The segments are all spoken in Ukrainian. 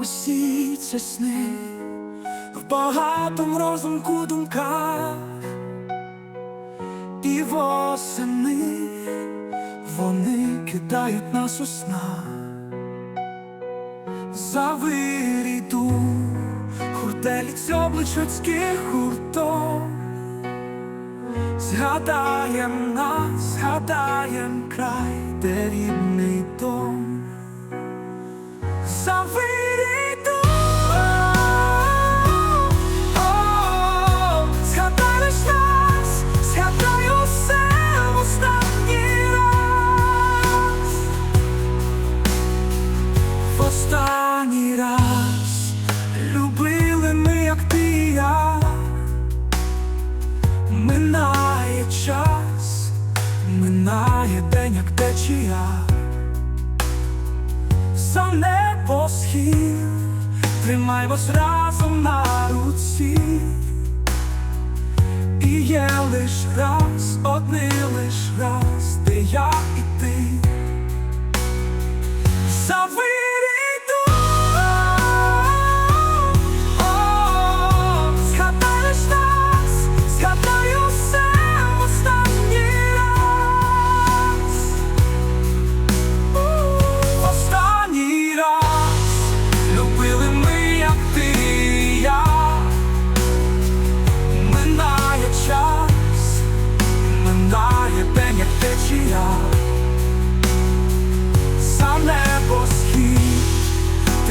усі ці сни, в багатом розумку думках і восени вони кидають нас у сна, завирій дух, хурделіць обличоцьких гуртом. Згадаєм нас, згадаєм край, де рідний дом. Завиріду, останній раз любили ми, як ти і я. Минає час, минає день, як течія За небо схід, тримаймось разом на руці, і є лиш раз, одний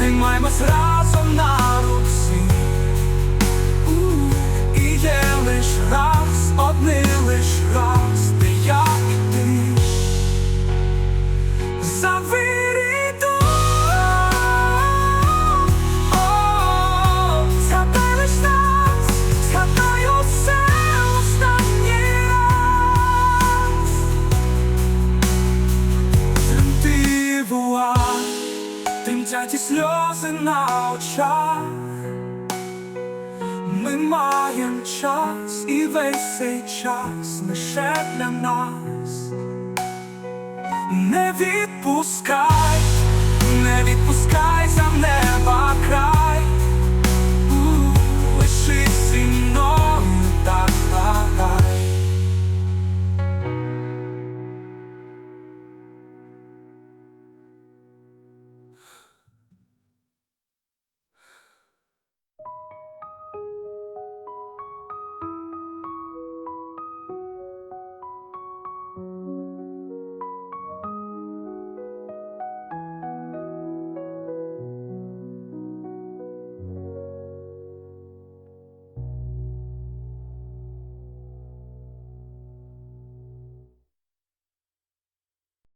тримаймось разом на руці, тремтять і сльози на очах. Ми маєм час і весь цей час лише для нас. Не відпускай